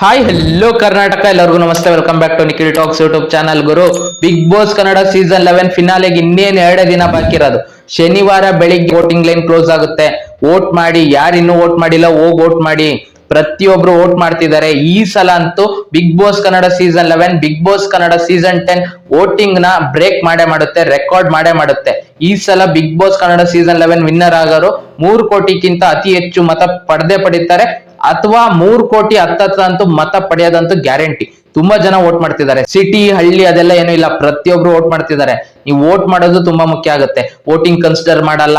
Hi hello Karnataka ಎಲ್ಲರಿಗೂ ನಮಸ್ತೆ. Welcome back to Nikhil talks YouTube channel Guru Bigg Boss Kannada season eleven ಫಿನಾಲೆಗೆ ಇನ್ನೇನು ಎರಡೇ ದಿನ ಬಾಕಿ ಇರೋದು. ಶನಿವಾರ ಬೆಳಿಗ್ಗೆ ವೋಟಿಂಗ್ ಲೈನ್ ಕ್ಲೋಸ್ ಆಗುತ್ತೆ. ವೋಟ್ ಮಾಡಿ ಯಾರು ಇನ್ನೂ ವೋಟ್ ಮಾಡಿಲ್ಲ, ಹೋಗಿ ವೋಟ್ ಮಾಡಿ. ಪ್ರತಿಯೊಬ್ರು ವೋಟ್ ಮಾಡ್ತಿದ್ದಾರೆ. ಈ ಸಲ ಅಂತೂ Bigg Boss Kannada season eleven Bigg Boss Kannada season ten ವೋಟಿಂಗ್ನ break ಮಾಡೇ ಮಾಡುತ್ತೆ ರೆಕಾರ್ಡ್ ಮಾಡೇ ಮಾಡುತ್ತೆ. ಈ ಸಲ Bigg Boss Kannada season eleven winner ಆಗೋರು ಮೂರು ಕೋಟಿಗಿಂತ ಅತಿ ಹೆಚ್ಚು ಮತ ಪಡೆದೇ ಪಡಿತಾರೆ. ಅಥವಾ ಮೂರ್ ಕೋಟಿ ಹತ್ತತ್ರ ಅಂತೂ ಮತ ಪಡೆಯೋದಂತೂ ಗ್ಯಾರಂಟಿ. ತುಂಬಾ ಜನ ವೋಟ್ ಮಾಡ್ತಿದ್ದಾರೆ. ಸಿಟಿ, ಹಳ್ಳಿ ಅದೆಲ್ಲ ಏನೂ ಇಲ್ಲ. ಪ್ರತಿಯೊಬ್ರು ವೋಟ್ ಮಾಡ್ತಿದ್ದಾರೆ. ನೀವು ವೋಟ್ ಮಾಡೋದು ತುಂಬಾ ಮುಖ್ಯ ಆಗುತ್ತೆ. ವೋಟಿಂಗ್ ಕನ್ಸಿಡರ್ ಮಾಡಲ್ಲ.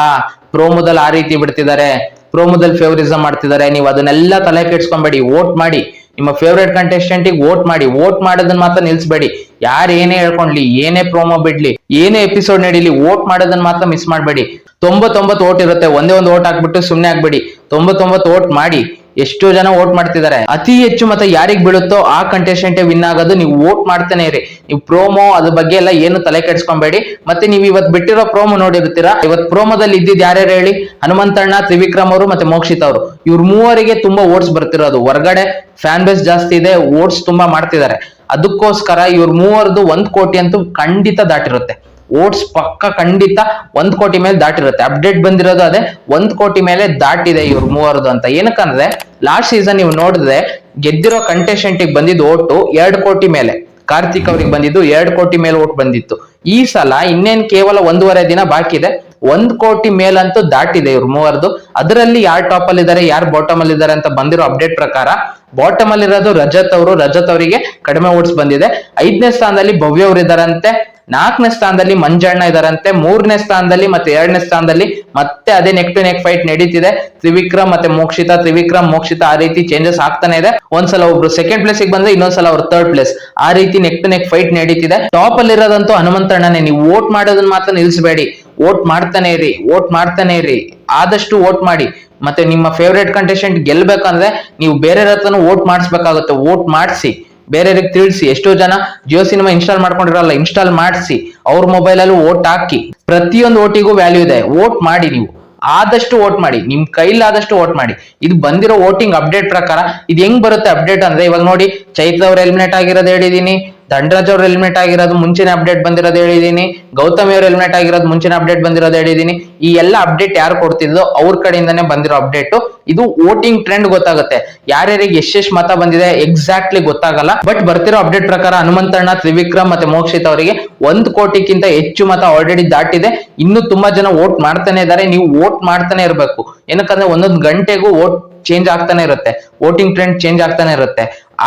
ಪ್ರೋಮೋದಲ್ಲಿ ಆ ರೀತಿ ಬಿಡ್ತಿದ್ದಾರೆ. ಪ್ರೋಮೋದಲ್ಲಿ ಫೇವರಿಸಂ ಮಾಡ್ತಿದ್ದಾರೆ. ನೀವು ಅದನ್ನೆಲ್ಲ ತಲೆ ಕೆಡ್ಸ್ಕೊಂಬೇಡಿ. ವೋಟ್ ಮಾಡಿ. ನಿಮ್ಮ ಫೇವರೇಟ್ ಕಂಟೆಸ್ಟೆಂಟಿಗೆ ವೋಟ್ ಮಾಡಿ. ವೋಟ್ ಮಾಡೋದನ್ನ ಮಾತ್ರ ನಿಲ್ಸ್ಬೇಡಿ. ಯಾರು ಏನೇ ಹೇಳ್ಕೊಂಡ್ಲಿ, ಏನೇ ಪ್ರೋಮೋ ಬಿಡ್ಲಿ, ಏನೇ ಎಪಿಸೋಡ್ ನಡೀಲಿ, ವೋಟ್ ಮಾಡೋದನ್ನ ಮಾತ್ರ ಮಿಸ್ ಮಾಡಬೇಡಿ. ತೊಂಬತ್ತೊಂಬತ್ತು ವೋಟ್ ಇರುತ್ತೆ. ಒಂದೇ ಒಂದು ವೋಟ್ ಹಾಕ್ಬಿಟ್ಟು ಸುಮ್ಮನೆ ಆಗ್ಬೇಡಿ. ತೊಂಬತ್ತೊಂಬತ್ತು ವೋಟ್ ಮಾಡಿ. ಎಷ್ಟೋ ಜನ ವೋಟ್ ಮಾಡ್ತಿದ್ದಾರೆ. ಅತಿ ಹೆಚ್ಚು ಮತ ಯಾರಿಗ್ ಬೀಳುತ್ತೋ ಆ ಕಂಟೆಸ್ಟೆಂಟ್ ವಿನ್ ಆಗೋದು ನೀವು ವೋಟ್ ಮಾಡ್ತಾನೆ ಇರಿ. ನೀವು ಪ್ರೋಮೋ ಅದ್ರ ಬಗ್ಗೆ ಎಲ್ಲ ಏನು ತಲೆ ಕೆಡ್ಸ್ಕೊಬೇಡಿ. ಮತ್ತೆ ನೀವು ಇವತ್ ಬಿಟ್ಟಿರೋ ಪ್ರೋಮೋ ನೋಡಿರ್ತೀರಾ? ಇವತ್ ಪ್ರೋಮೋದಲ್ಲಿ ಇದ್ದಿದ್ ಯಾರ್ಯಾರು ಹೇಳಿ? ಹನುಮಂತಣ್ಣ, ತ್ರಿವಿಕ್ರಮ್ ಅವರು ಮತ್ತೆ ಮೋಕ್ಷಿತ್ ಅವರು. ಇವ್ರ ಮೂವರಿಗೆ ತುಂಬಾ ವೋಟ್ಸ್ ಬರ್ತಿರೋದು. ಹೊರಗಡೆ ಫ್ಯಾನ್ ಬೇಸ್ ಜಾಸ್ತಿ ಇದೆ, ವೋಟ್ಸ್ ತುಂಬಾ ಮಾಡ್ತಿದ್ದಾರೆ. ಅದಕ್ಕೋಸ್ಕರ ಇವ್ರ ಮೂವರದು ಒಂದ್ ಕೋಟಿ ಅಂತೂ ಖಂಡಿತ ದಾಟಿರುತ್ತೆ. ಓಟ್ಸ್ ಪಕ್ಕ ಖಂಡಿತ ಒಂದ್ ಕೋಟಿ ಮೇಲೆ ದಾಟಿರುತ್ತೆ. ಅಪ್ಡೇಟ್ ಬಂದಿರೋದು ಅದೇ ಒಂದ್ ಕೋಟಿ ಮೇಲೆ ದಾಟಿದೆ ಇವ್ರ ಮೂವರದು ಅಂತ. ಏನಕ್ಕಂದ್ರೆ ಲಾಸ್ಟ್ ಸೀಸನ್ ನೀವು ನೋಡಿದ್ರೆ ಗೆದ್ದಿರೋ ಕಂಟೆಸ್ಟೆಂಟ್ ಬಂದಿದ್ದು ಓಟು ಎರಡ್ ಕೋಟಿ ಮೇಲೆ. ಕಾರ್ತಿಕ್ ಅವ್ರಿಗೆ ಬಂದಿದ್ದು ಎರಡ್ ಕೋಟಿ ಮೇಲೆ ಓಟ್ ಬಂದಿತ್ತು. ಈ ಸಲ ಇನ್ನೇನ್ ಕೇವಲ ಒಂದೂವರೆ ದಿನ ಬಾಕಿ ಇದೆ ಒಂದ್ ಕೋಟಿ ಮೇಲಂತೂ ದಾಟಿದೆ ಇವ್ರು ಮೂವರ್ದು. ಅದರಲ್ಲಿ ಯಾರು ಟಾಪ್ ಅಲ್ಲಿ ಇದಾರೆ, ಯಾರು ಬಾಟಮ್ ಅಲ್ಲಿ ಇದಾರೆ ಅಂತ ಬಂದಿರೋ ಅಪ್ಡೇಟ್ ಪ್ರಕಾರ ಬಾಟಮ್ ಅಲ್ಲಿ ಇರೋದು ರಜತ್ ಅವರು. ರಜತ್ ಅವರಿಗೆ ಕಡಿಮೆ ಓಟ್ಸ್ ಬಂದಿದೆ. ಐದನೇ ಸ್ಥಾನದಲ್ಲಿ ಭವ್ಯ ಅವರು ಇದಾರಂತೆ, ನಾಲ್ಕನೇ ಸ್ಥಾನದಲ್ಲಿ ಮಂಜಣ್ಣ ಇದಾರಂತೆ, ಮೂರನೇ ಸ್ಥಾನದಲ್ಲಿ ಮತ್ತೆ ಎರಡನೇ ಸ್ಥಾನದಲ್ಲಿ ಮತ್ತೆ ಅದೇ ನೆಕ್ ಟು ನೆಕ್ ಫೈಟ್ ನಡೀತಿದೆ. ತ್ರಿವಿಕ್ರಮ್ ಮತ್ತೆ ಮೋಕ್ಷಿತ, ತ್ರಿವಿಕ್ರಮ್, ಮೋಕ್ಷಿತ ಆ ರೀತಿ ಚೇಂಜಸ್ ಆಗ್ತಾನೆ ಇದೆ. ಒಂದ್ಸಲ ಒಬ್ರು ಸೆಕೆಂಡ್ ಪ್ಲೇಸ್ ಬಂದ್ರೆ ಇನ್ನೊಂದ್ಸಲ ಅವ್ರು ಥರ್ಡ್ ಪ್ಲೇಸ್ ಆ ರೀತಿ ನೆಕ್ ಟು ನೆಕ್ ಫೈಟ್ ನಡೀತಿದೆ. ಟಾಪ್ ಅಲ್ಲಿ ಇರೋದಂತೂ ಹನುಮಂತಣ್ಣನೇ, ನೀವು ವೋಟ್ ಮಾಡೋದನ್ನ ಮಾತ್ರ ನಿಲ್ಸಬೇಡಿ. ವೋಟ್ ಮಾಡ್ತಾನೆ ಇರಿ ವೋಟ್ ಮಾಡ್ತಾನೆ ಇರಿ. ಆದಷ್ಟು ವೋಟ್ ಮಾಡಿ. ಮತ್ತೆ ನಿಮ್ಮ ಫೇವ್ರೇಟ್ ಕಂಟೆಸ್ಟೆಂಟ್ ಗೆಲ್ಬೇಕಂದ್ರೆ ನೀವು ಬೇರೆ ಹತ್ರನೂ ವೋಟ್ ಮಾಡಿಸ್ಬೇಕಾಗುತ್ತೆ. ವೋಟ್ ಮಾಡಿಸಿ. ಬೇರೆಯವ್ರಿಗೆ ತಿಳಿಸಿ. ಎಷ್ಟೋ ಜನ ಜಿಯೋ ಸಿನಿಮಾ ಇನ್ಸ್ಟಾಲ್ ಮಾಡ್ಕೊಂಡಿರಲ್ಲ ಇನ್ಸ್ಟಾಲ್ ಮಾಡಿಸಿ. ಅವ್ರ ಮೊಬೈಲಲ್ಲೂ ವೋಟ್ ಹಾಕಿ. ಪ್ರತಿಯೊಂದು ಓಟಿಗೂ ವ್ಯಾಲ್ಯೂ ಇದೆ. ವೋಟ್ ಮಾಡಿ ನೀವು. ಆದಷ್ಟು ವೋಟ್ ಮಾಡಿ. ನಿಮ್ ಕೈಲಾದಷ್ಟು ವೋಟ್ ಮಾಡಿ. ಇದು ಬಂದಿರೋ ವೋಟಿಂಗ್ ಅಪ್ಡೇಟ್ ಪ್ರಕಾರ, ಇದು ಹೆಂಗ್ ಬರುತ್ತೆ ಅಪ್ಡೇಟ್ ಅಂದ್ರೆ, ಇವಾಗ ನೋಡಿ, ಚೈತ್ರ ಅವ್ರು ಎಲಿಮಿನೇಟ್ ಆಗಿರೋದು ಹೇಳಿದೀನಿ. ದಂಡರಾಜ್ ಅವ್ರು ಎಲಿಮಿನೇಟ್ ಆಗಿರೋದು ಮುಂಚಿನ ಅಪ್ಡೇಟ್ ಬಂದಿರೋದು ಹೇಳಿದೀನಿ. ಗೌತಮಿ ಅವ್ರು ಎಲಿಮಿನೇಟ್ ಆಗಿರೋದು ಮುಂಚಿನ ಅಪ್ಡೇಟ್ ಬಂದಿರೋದು ಹೇಳಿದೀನಿ. ಈ ಎಲ್ಲ ಅಪ್ಡೇಟ್ ಯಾರು ಕೊಡ್ತಿದ್ದೋ ಅವ್ರ ಕಡೆಯಿಂದಾನೆ ಬಂದಿರೋ ಅಪ್ಡೇಟ್ ಇದು ವೋಟಿಂಗ್ ಟ್ರೆಂಡ್ ಗೊತ್ತಾಗುತ್ತೆ. ಯಾರ್ಯಾರಿಗೆ ಎಷ್ಟೆಷ್ಟು ಮತ ಬಂದಿದೆ ಎಕ್ಸಾಕ್ಟ್ಲಿ ಗೊತ್ತಾಗಲ್ಲ. ಬಟ್ ಬರ್ತಿರೋ ಅಪ್ಡೇಟ್ ಪ್ರಕಾರ ಹನುಮಂತಣ್ಣ ತ್ರಿವಿಕ್ರಮ್ ಮತ್ತೆ ಮೋಕ್ಷಿತ್ ಅವರಿಗೆ ಒಂದ್ ಕೋಟಿಗಿಂತ ಹೆಚ್ಚು ಮತ ಆಲ್ರೆಡಿ ದಾಟಿದೆ. ಇನ್ನು ತುಂಬಾ ಜನ ವೋಟ್ ಮಾಡ್ತಾನೆ ಇದ್ದಾರೆ. ನೀವು ವೋಟ್ ಮಾಡ್ತಾನೆ ಇರಬೇಕು. ಏನಕ್ಕಂದ್ರೆ ಒಂದೊಂದು ಗಂಟೆಗೂ ವೋಟ್ ಚೇಂಜ್ ಆಗ್ತಾನೆ ಇರುತ್ತೆ. ವೋಟಿಂಗ್ ಟ್ರೆಂಡ್ ಚೇಂಜ್ ಆಗ್ತಾನೆ ಇರುತ್ತೆ.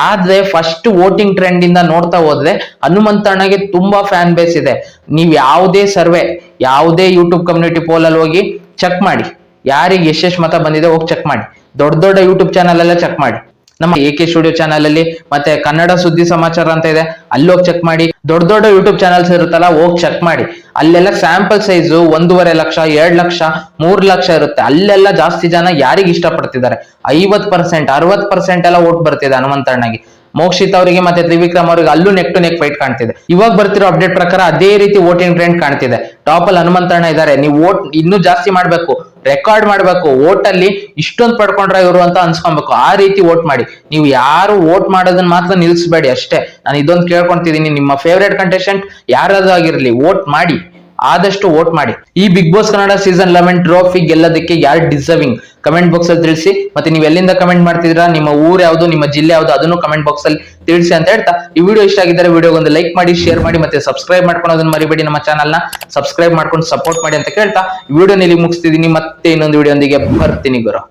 ಆದ್ರೆ ಫಸ್ಟ್ ವೋಟಿಂಗ್ ಟ್ರೆಂಡ್ ಇಂದ ನೋಡ್ತಾ ಹೋದ್ರೆ ಹನುಮಂತಣ್ಣಗೆ ತುಂಬಾ ಫ್ಯಾನ್ ಬೇಸ್ ಇದೆ. ನೀವು ಯಾವುದೇ ಸರ್ವೆ ಯಾವುದೇ ಯೂಟ್ಯೂಬ್ ಕಮ್ಯುನಿಟಿ ಪೋಲ್ ಅಲ್ಲಿ ಹೋಗಿ ಚೆಕ್ ಮಾಡಿ. ಯಾರಿಗೆ ಎಷ್ಟೆಷ್ಟು ಮತ ಬಂದಿದೆ ಹೋಗಿ ಚೆಕ್ ಮಾಡಿ. ದೊಡ್ಡ ದೊಡ್ಡ ಯೂಟ್ಯೂಬ್ ಚಾನಲ್ ಎಲ್ಲ ಚೆಕ್ ಮಾಡಿ. ನಮ್ಮ ಎ ಕೆ ಸ್ಟುಡಿಯೋ ಚಾನಲ್ ಅಲ್ಲಿ ಮತ್ತೆ ಕನ್ನಡ ಸುದ್ದಿ ಸಮಾಚಾರ ಅಂತ ಇದೆ. ಅಲ್ಲಿ ಹೋಗಿ ಚೆಕ್ ಮಾಡಿ. ದೊಡ್ಡ ದೊಡ್ಡ ಯೂಟ್ಯೂಬ್ ಚಾನಲ್ಸ್ ಇರುತ್ತಲ್ಲ, ಹೋಗಿ ಚೆಕ್ ಮಾಡಿ. ಅಲ್ಲೆಲ್ಲ ಸ್ಯಾಂಪಲ್ ಸೈಜು ಒಂದೂವರೆ ಲಕ್ಷ, ಎರಡ್ ಲಕ್ಷ, ಮೂರ್ ಲಕ್ಷ ಇರುತ್ತೆ. ಅಲ್ಲೆಲ್ಲ ಜಾಸ್ತಿ ಜನ ಯಾರಿಗೆ ಇಷ್ಟಪಡ್ತಿದ್ದಾರೆ? ಐವತ್ ಪರ್ಸೆಂಟ್ ಅರವತ್ ಪರ್ಸೆಂಟ್ ಎಲ್ಲ ಓಟ್ ಬರ್ತಿದೆ ಹನುಮಂತಣ್ಣಗೆ. ಮೋಕ್ಷಿತ್ ಅವರಿಗೆ ಮತ್ತೆ ತ್ರಿವಿಕ್ರಮ್ ಅವರಿಗೆ ಅಲ್ಲೂ ನೆಕ್ ಟು ನೆಕ್ ಫೈಟ್ ಕಾಣ್ತಿದೆ. ಇವಾಗ ಬರ್ತಿರೋ ಅಪ್ಡೇಟ್ ಪ್ರಕಾರ ಅದೇ ರೀತಿ ವೋಟಿಂಗ್ ಟ್ರೆಂಡ್ ಕಾಣ್ತಿದೆ. ಟಾಪ್ ಅಲ್ಲಿ ಹನುಮಂತಣ್ಣ ಇದ್ದಾರೆ ನೀವು ವೋಟ್ ಇನ್ನೂ ಜಾಸ್ತಿ ಮಾಡಬೇಕು. ರೆಕಾರ್ಡ್ ಮಾಡಬೇಕು. ವೋಟ್ ಅಲ್ಲಿ ಇಷ್ಟೊಂದು ಪಡ್ಕೊಂಡ್ರ ಇವರು ಅಂತ ಅನ್ಸ್ಕೊಬೇಕು. ಆ ರೀತಿ ವೋಟ್ ಮಾಡಿ. ನೀವು ಯಾರು ವೋಟ್ ಮಾಡೋದನ್ನ ಮಾತ್ರ ನಿಲ್ಸ್ಬೇಡಿ ಅಷ್ಟೇ. ನಾನು ಇದೊಂದು ಕೇಳ್ಕೊಂತಿದ್ದೀನಿ ನಿಮ್ಮ ಫೇವ್ರೇಟ್ ಕಂಟೆಸ್ಟೆಂಟ್ ಯಾರಾದ್ರೂ ಆಗಿರ್ಲಿ ವೋಟ್ ಮಾಡಿ. ಆದಷ್ಟು ವೋಟ್ ಮಾಡಿ. ಈ Bigg Boss Kannada season eleven trophy ಗೆಲ್ಲೋದಕ್ಕೆ ಯಾರು ಡಿಸರ್ವಿಂಗ್ ಕಮೆಂಟ್ ಬಾಕ್ಸ್ ಅಲ್ಲಿ ತಿಳಿಸಿ. ಮತ್ತೆ ನೀವು ಎಲ್ಲಿಂದ ಕಮೆಂಟ್ ಮಾಡ್ತಿದ್ರಾ ನಿಮ್ಮ ಊರ್ ಯಾವ್ದು? ನಿಮ್ಮ ಜಿಲ್ಲೆ ಯಾವ್ದು? ಅದನ್ನು ಕಮೆಂಟ್ ಬಾಕ್ಸ್ ಅಲ್ಲಿ ತಿಳಿಸಿ ಅಂತ ಹೇಳ್ತಾ. ಈ ವಿಡಿಯೋ ಇಷ್ಟ ಆಗಿದ್ದರೆ ವಿಡಿಯೋ ಒಂದು ಲೈಕ್ ಮಾಡಿ ಶೇರ್ ಮಾಡಿ, ಮತ್ತೆ ಸಬ್ಸ್ಕ್ರೈಬ್ ಮಾಡ್ಕೊಳೋದನ್ನ ಮರಿಬೇಡಿ ನಮ್ಮ ಚಾನಲ್ನ. ಸಬ್ಸ್ಕ್ರೈಬ್ ಮಾಡ್ಕೊಂಡು ಸಪೋರ್ಟ್ ಮಾಡಿ ಅಂತ ಕೇಳ್ತಾ. ವಿಡಿಯೋ ನಿಲ್ಲಿ ಮುಗಿಸ್ತಿದ್ದೀನಿ. ಮತ್ತೆ ಇನ್ನೊಂದು ವಿಡಿಯೋ ಒಂದಿಗೆ ಬರ್ತೀನಿ ಗುರು.